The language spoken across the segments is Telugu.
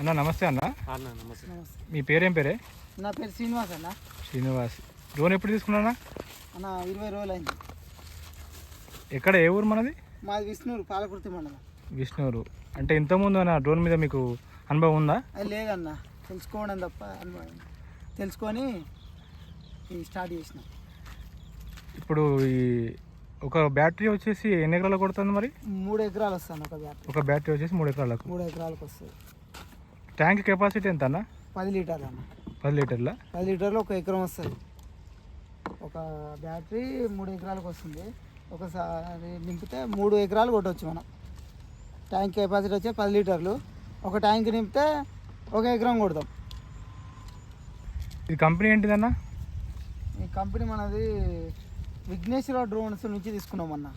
అన్న నమస్తే అన్న. అన్న నమస్తే. మీ పేరేం పేరే? నా పేరు శ్రీనివాస్ అన్న. శ్రీనివాస్. డ్రోన్ ఎప్పుడు తీసుకున్నా అన్న? ఇరవై రోజులు అయింది. ఎక్కడ ఏ ఊరు మనది? మాది విష్ణూరు పాలకుర్తి మండలం. విష్ణూరు. అంటే ఇంతకుముందు అన్న డ్రోన్ మీద మీకు అనుభవం ఉందా? అది లేదన్న తెలుసుకోవడం తప్ప అనుభవం. తెలుసుకొని ఇది స్టార్ట్ చేసిన. ఇప్పుడు ఈ ఒక బ్యాటరీ వచ్చేసి ఎన్ని ఎకరాలకు కొడుతుంది మరి? మూడు ఎకరాలు వస్తాను ఒక బ్యాటరీ. ఒక బ్యాటరీ వచ్చేసి మూడు ఎకరాలకు. మూడు ఎకరాలకు వస్తుంది. ట్యాంక్ కెపాసిటీ ఎంత అన్న పది లీటర్లు అన్న. పది లీటర్ల? పది లీటర్లు ఒక ఎకరం వస్తుంది. ఒక బ్యాటరీ మూడు ఎకరాలకు వస్తుంది. ఒకసారి నింపితే మూడు ఎకరాలు కొట్టవచ్చు మనం. ట్యాంక్ కెపాసిటీ వచ్చే పది లీటర్లు. ఒక ట్యాంక్ నింపితే ఒక ఎకరం కొడతాం. ఇది కంపెనీ ఏంటిదన్న? ఈ కంపెనీ మనది విఘ్నేశ్వర డ్రోన్స్ నుంచి తీసుకున్నాం అన్న.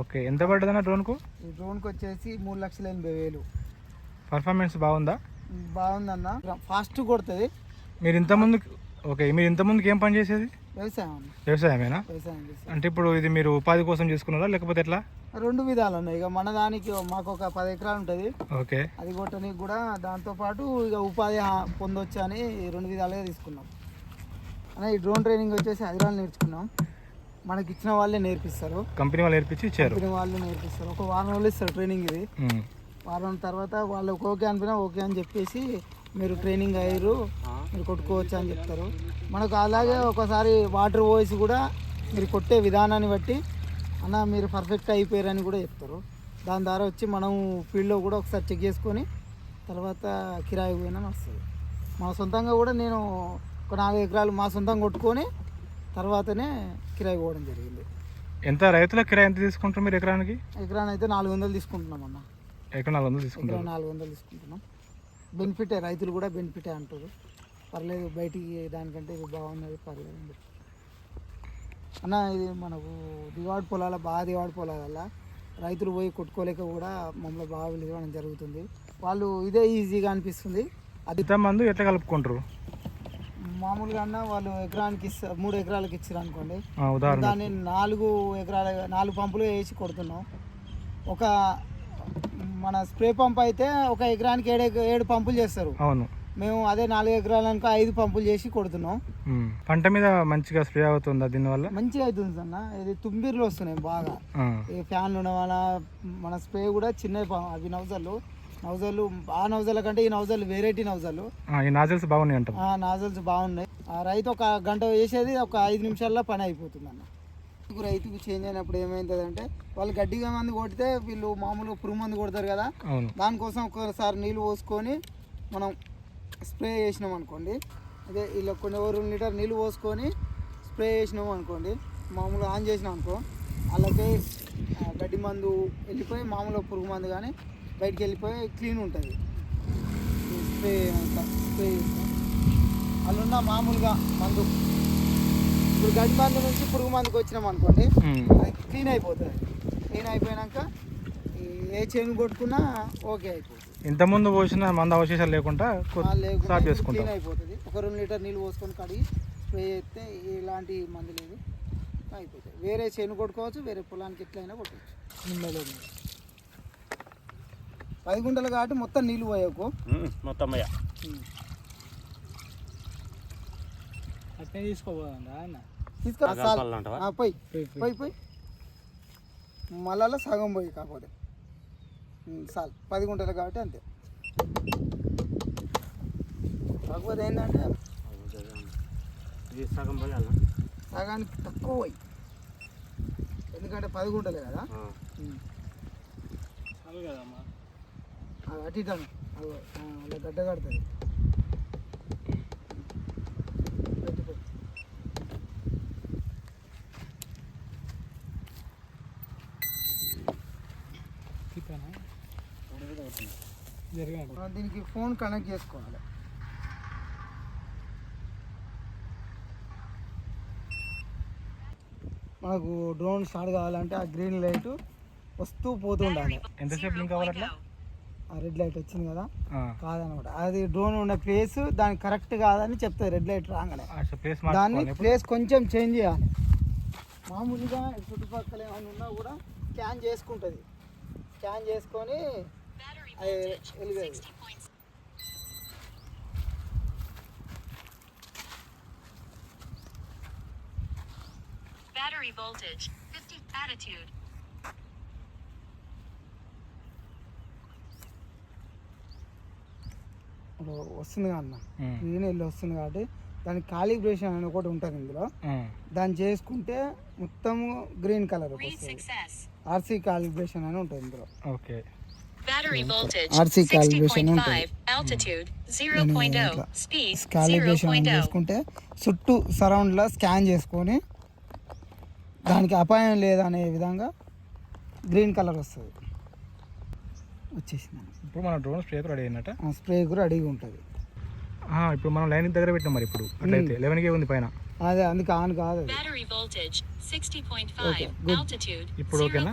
ఓకే ఎంత పడ్డదన్న డ్రోన్కు? ఈ డ్రోన్కి వచ్చేసి మూడు లక్షల ఎనభై వేలు. పర్ఫార్మెన్స్ బాగుందా? బాగుందన్న. ఫాస్ట్ కొడుతుంది. మీరు ఇంతకుముందు ఓకే మీరు ఇంతకుముందుకు ఏం పని చేసేది? వ్యవసాయం వ్యవసాయమేనా? వ్యవసాయం చేస్తాం అంటే ఇప్పుడు ఇది మీరు ఉపాధి కోసం చేసుకున్నారా లేకపోతే ఎట్లా? రెండు విధాలు ఉన్నాయి ఇక మన దానికి మాకు ఒక పది ఎకరాలు ఉంటుంది. ఓకే. అది కొట్టడానికి కూడా దాంతోపాటు ఇక ఉపాధి హా- పొందొచ్చు అని రెండు విధాలుగా తీసుకున్నాం. అన్న ఈ డ్రోన్ ట్రైనింగ్ వచ్చేసి హైదరాబాద్ నేర్చుకున్నాం. మనకి ఇచ్చిన వాళ్ళే నేర్పిస్తారు. కంపెనీ వాళ్ళు నేర్పించి ఇచ్చారు. కంపెనీ వాళ్ళు నేర్పిస్తారు. ఒక వారం రోజులు ఇస్తారు ట్రైనింగ్ ఇది. ఉమ్. వారం తర్వాత వాళ్ళకి ఓకే అనిపినా ఓకే అని చెప్పేసి మీరు ట్రైనింగ్ అయ్యారు. మీరు కొట్టుకోవచ్చు అని చెప్తారు. మనకు అలాగే ఒకసారి వాటర్ పోసి కూడా మీరు కొట్టే విధానాన్ని బట్టి అన్న మీరు పర్ఫెక్ట్ అయిపోయారని కూడా చెప్తారు. దాని ద్వారా వచ్చి మనం ఫీల్డ్లో కూడా ఒకసారి చెక్ చేసుకొని తర్వాత కిరాయి పోయినా వస్తుంది. మా సొంతంగా కూడా నేను ఒక నాలుగు ఎకరాలు మా సొంతంగా కొట్టుకొని తర్వాతనే కిరాయి పోవడం జరిగింది. ఎంత రైతుల కిరాయి ఎంత తీసుకుంటారు మీరు ఎకరానికి? ఎకరాన్ని అయితే నాలుగు వందలు తీసుకుంటున్నాం అన్న ఎకరం నాలుగు వందలు తీసుకుంటారు? నాలుగు వందలు తీసుకుంటున్నాం. బెనిఫిటే రైతులు కూడా బెనిఫిటే అంటారు. పర్లేదు బయటికి దానికంటే ఇది బాగున్నది పర్లేదు. అన్న ఇది మనకు దివాడు పొలాల బాగా దివాడు పొలాల రైతులు పోయి కొట్టుకోలేక కూడా మమ్మల్ని బాగా పిలవడం జరుగుతుంది. వాళ్ళు ఇదే ఈజీగా అనిపిస్తుంది. అది మందు ఎట్లా కలుపుకుంటారు? మామూలుగా అన్న వాళ్ళు ఎకరానికి ఇస్తా మూడు ఎకరాలకు ఇచ్చారు అనుకోండి. దాన్ని నాలుగు ఎకరాల నాలుగు పంపులు వేసి కొడుతున్నాం. ఒక మన స్ప్రే పంప్ అయితే ఒక ఎకరానికి ఏడు ఏడు పంపులు చేస్తారు. అవును. మేము అదే నాలుగు ఎకరాలనుకో ఐదు పంపులు చేసి కొడుతున్నాం. పంట మీద మంచిగా స్ప్రే అవుతుందా దీనివల్ల? మంచిగా అవుతుంది అన్న. ఇది తుంబిర్లు వస్తున్నాయి బాగా. ఈ ఫ్యాన్లు ఉన్న మన మన స్ప్రే కూడా చిన్న అవి నౌజర్లు నౌజర్లు ఆ నౌజర్ల కంటే ఈ నౌజర్లు వెరైటీ నౌజర్లు ఈ నాజిల్స్ బాగున్నాయి అంటాం ఆ నాజల్స్ బాగున్నాయి. ఆ రైతు ఒక గంట వేసేది ఒక ఐదు నిమిషాల్లో పని అయిపోతుంది అన్న రైతుకు రైతుకు చేంజ్ అయినప్పుడు ఏమైతుందంటే వాళ్ళు గడ్డిగా మంది కొడితే వీళ్ళు మామూలుగా పురుగు మందు కొడతారు కదా దానికోసం ఒకసారి నీళ్ళు పోసుకొని మనం స్ప్రే చేసినాం అనుకోండి. అదే ఇలా కొన్ని రెండు లీటర్ నీళ్ళు పోసుకొని స్ప్రే చేసినాం అనుకోండి మామూలుగా ఆన్ చేసినాం అనుకో అలాగే గడ్డి మందు వెళ్ళిపోయి మామూలుగా పురుగు మందు కానీ బయటికి వెళ్ళిపోయి క్లీన్ ఉంటుంది. స్ప్రే అంతా స్ప్రే చేస్తాం. అందులో మామూలుగా మందు. ఇప్పుడు గడ్డి మందు నుంచి పురుగు మందుకి వచ్చినాం అనుకోండి క్లీన్ అయిపోతుంది. క్లీన్ అయిపోయాక ఏ చేను కొట్టుకున్నా ఓకే అయిపోతుంది. ఇంతకుముందు పోసిన మందు అవశేషాలు లేకుండా సాఫ్ చేసుకుంటాం. క్లీన్ అయిపోతుంది. ఒక రెండు లీటర్ నీళ్ళు పోసుకొని కడిగి స్ప్రే చేస్తే ఎలాంటి మందు లేదు. అయిపోతుంది. వేరే చేను కొట్టుకోవచ్చు వేరే పొలానికి ఎట్లయినా కొట్టవచ్చు నిమ్మలో. పది గుంటలు కాబట్టి మొత్తం నీళ్ళు పోయకు. మొత్తం అయ్యా అట్నే తీసుకోపోదా అన్న. తీసుకురా పోయి పోయి పోయి. మళ్ళా సగం పోయి కాకపోతే. ఉమ్, చాలు పది గుంటలు కాబట్టి అంతే. కాకపోతే ఏంటంటే ఇది సగం సగానికి తక్కువ పోయి. ఎందుకంటే పది గుంటలే కదా? ఉమ్. అది అటు ఇటు అను. అగో, ఆ, అలా గడ్డ కడుతుంది మనం దీనికి ఫోన్ కనెక్ట్ చేసుకోవాలి. మనకు డ్రోన్ స్టార్ట్ కావాలంటే ఆ గ్రీన్ లైట్ వస్తూ పోతూ ఉండాలి. ఎంతసేపు లింక్ ఆ రెడ్ లైట్ వచ్చింది కదా. కాదనమాట. అది డ్రోన్ ఉన్న ప్లేస్ దానికి కరెక్ట్ కాదని చెప్తాయి రెడ్ లైట్ రాగానే. దాన్ని. ప్లేస్ కొంచెం చేంజ్ చేయాలి. మామూలుగా చుట్టుపక్కల ఏమైనా ఉన్నా కూడా స్కాన్ చేసుకుంటుంది. స్కాన్ చేసుకొని Battery voltage, 50 attitude. వస్తుంది అన్న. గ్రీన్ ఎల్లు వస్తుంది కాబట్టి దాని కాలిబ్రేషన్ అని ఒకటి ఉంటుంది ఇందులో. దాన్ని చేసుకుంటే మొత్తం గ్రీన్ కలర్ వస్తుంది. ఆర్సీ కాలిబ్రేషన్ అని ఉంటుంది ఇందులో. Okay. Battery voltage RC calibration ఉంటుంది. 60.5. Altitude దాన్ని 0.0. ఇట్లా Speed కాలిబ్రేషన్ 0.0. చేసుకుంటే చుట్టూ సరౌండ్లో స్కాన్ చేసుకొని దానికి అపాయం లేదనే విధంగా గ్రీన్ కలర్ వస్తుంది వచ్చేసింది ఇప్పుడు మన డ్రోన్ స్ప్రేక్ రెడీ అయినట్ట స్ప్రే కూడా అడిగి ఉంటుంది ఆ, ఇప్పుడు మనం లైన్ దగ్గర పెట్టినాం మరి ఇప్పుడు అట్లయితే లెవెన్ కే ఉంది పైన అదే అందుకే ఆన్ కాదు అది Battery voltage 60.5. Okay, good. Altitude ఇప్పుడు ఓకేనా?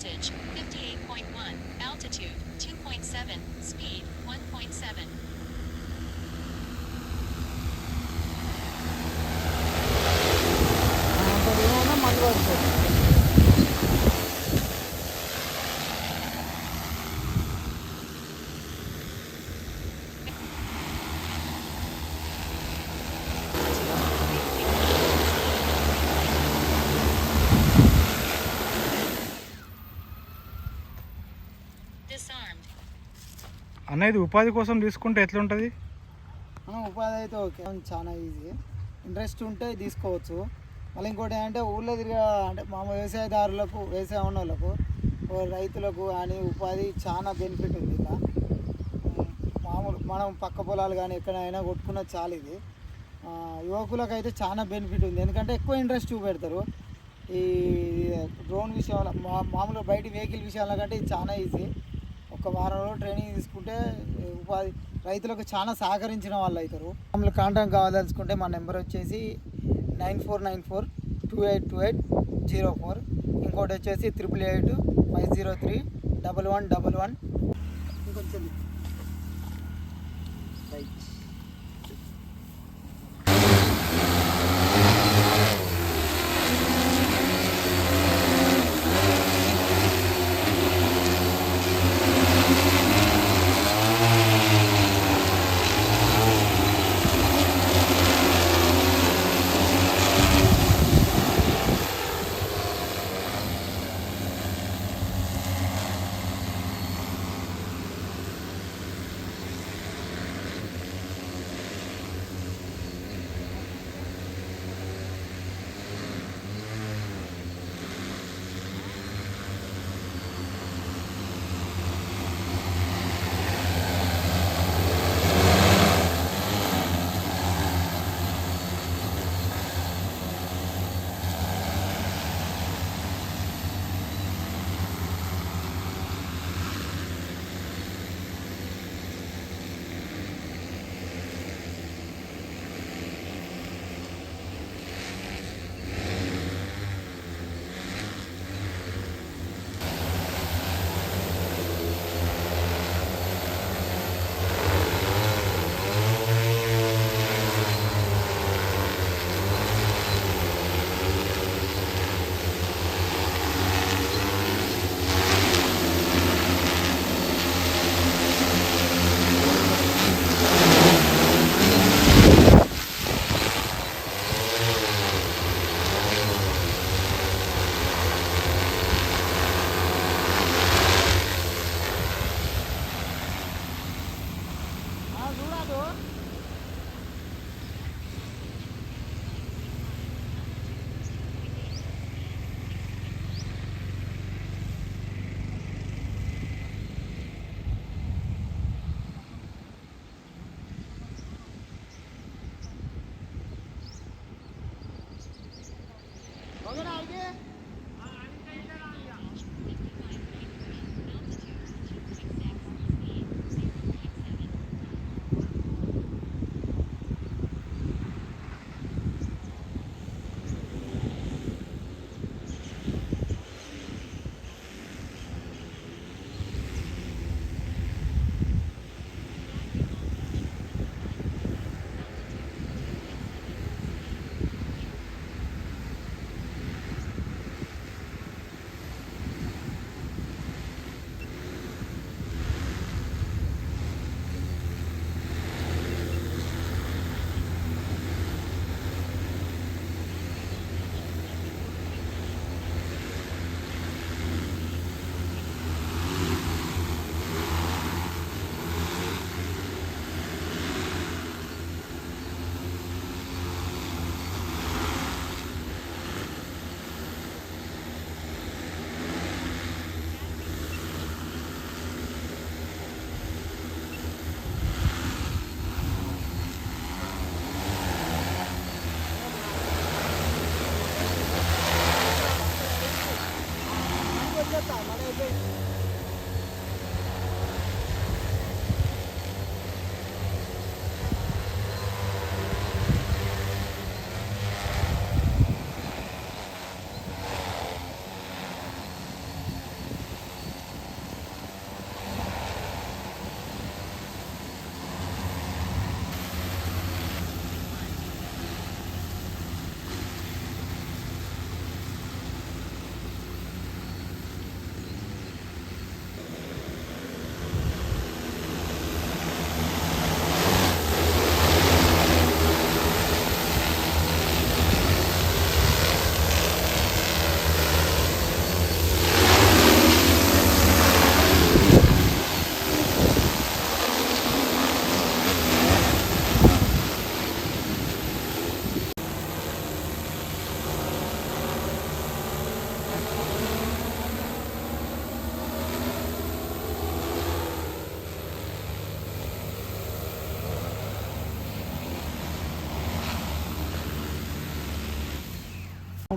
voltage 58.1. Altitude 2.7. Speed 1.7. అన్న ఇది ఉపాధి కోసం తీసుకుంటే ఎట్లుంటుంది? మనం ఉపాధి అయితే ఓకే. చాలా ఈజీ ఇంట్రెస్ట్ ఉంటే తీసుకోవచ్చు. మళ్ళీ ఇంకోటి ఏంటంటే ఊళ్ళో తిరిగా అంటే మా వ్యవసాయదారులకు వ్యవసాయం ఉన్న వాళ్ళకు రైతులకు కానీ ఉపాధి చాలా బెనిఫిట్ ఉంది ఇలా మామూలు మనం పక్క పొలాలు కానీ ఎక్కడైనా కొట్టుకున్న చాలు ఇది. యువకులకు అయితే చాలా బెనిఫిట్ ఉంది. ఎందుకంటే ఎక్కువ ఇంట్రెస్ట్ చూపెడతారు. ఈ డ్రోన్ విషయంలో మా మామూలు బయట వెహికల్ విషయాల కంటే ఇది చాలా ఈజీ ఒక వారం రోజులు ట్రైనింగ్ తీసుకుంటే ఉపాధి రైతులకు చాలా సహకరించిన వాళ్ళు అవుతారు. మమ్మల్ని కాంటాక్ట్ కావాలనుకుంటే మా నెంబర్ వచ్చేసి nine four nine four two eight two eight zero four. ఇంకోటి వచ్చేసి triple eight five zero three double one double one ఇంకొంచెం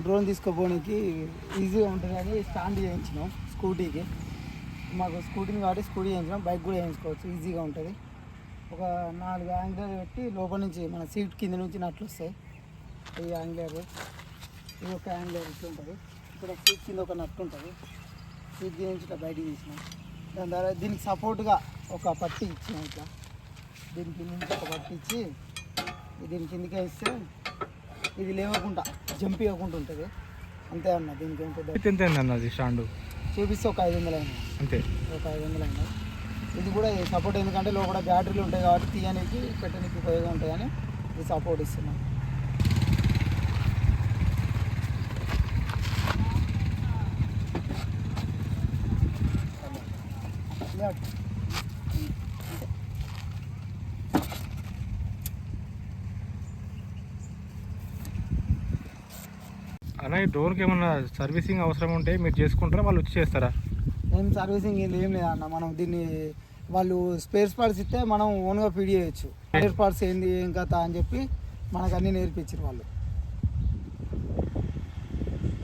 డ్రోన్ తీసుకుపోవడానికి ఈజీగా ఉంటుంది స్టాండ్ చేయించినాం స్కూటీకి. మాకు స్కూటీని కాబట్టి స్కూటీ చేయించినాం బైక్ కూడా చేయించుకోవచ్చు ఈజీగా ఉంటుంది. ఒక నాలుగు యాంగిలర్ పెట్టి లోపల నుంచి మన సీట్ కింద నుంచి నట్లు వస్తాయి. ఈ యాంగ్లర్ ఇది ఒక యాంగ్లర్ ఇట్లా ఉంటుంది. ఇక్కడ సీట్ కింద ఒక నట్టు ఉంటుంది. సీట్ కింద నుంచి ఇట్లా బయటికి తీసినాం. దాని ద్వారా దీనికి సపోర్ట్గా ఒక పట్టి ఇచ్చినాం ఇట్లా. దీని కింద నుంచి ఒక పట్టి ఇచ్చి దీని కిందకి ఇస్తే ఇది లేవకుండా జంప్ ఇవ్వకుండా ఉంటుంది. అంతే అన్న దీనికి ఏం పెద్ద ఎంత ఎంత అన్న అది స్టాండు? చూపిస్తే ఒక ఐదు వందలు అయినా అంతే. ఒక ఐదు వందలు అయినా ఇది కూడా సపోర్ట్ ఎందుకంటే లోపల బ్యాటరీలు ఉంటాయి కాబట్టి తీయడానికి పెట్టడానికి ఉపయోగం ఉంటాయని ఇది సపోర్ట్ ఇస్తున్నాం. లెఫ్ట్. కానీ డోర్కి ఏమన్నా సర్వీసింగ్ అవసరం ఉంటే మీరు చేసుకుంటారా? వాళ్ళు వచ్చి చేస్తారా? ఏం సర్వీసింగ్ ఏం లేదన్న మనం దీన్ని వాళ్ళు స్పేర్ పార్ట్స్ ఇస్తే మనం ఓన్గా ఫీడ్ చేయొచ్చు. స్పేర్ పార్ట్స్ ఏంది ఏం కథ అని చెప్పి మనకు అన్నీ నేర్పించారు వాళ్ళు.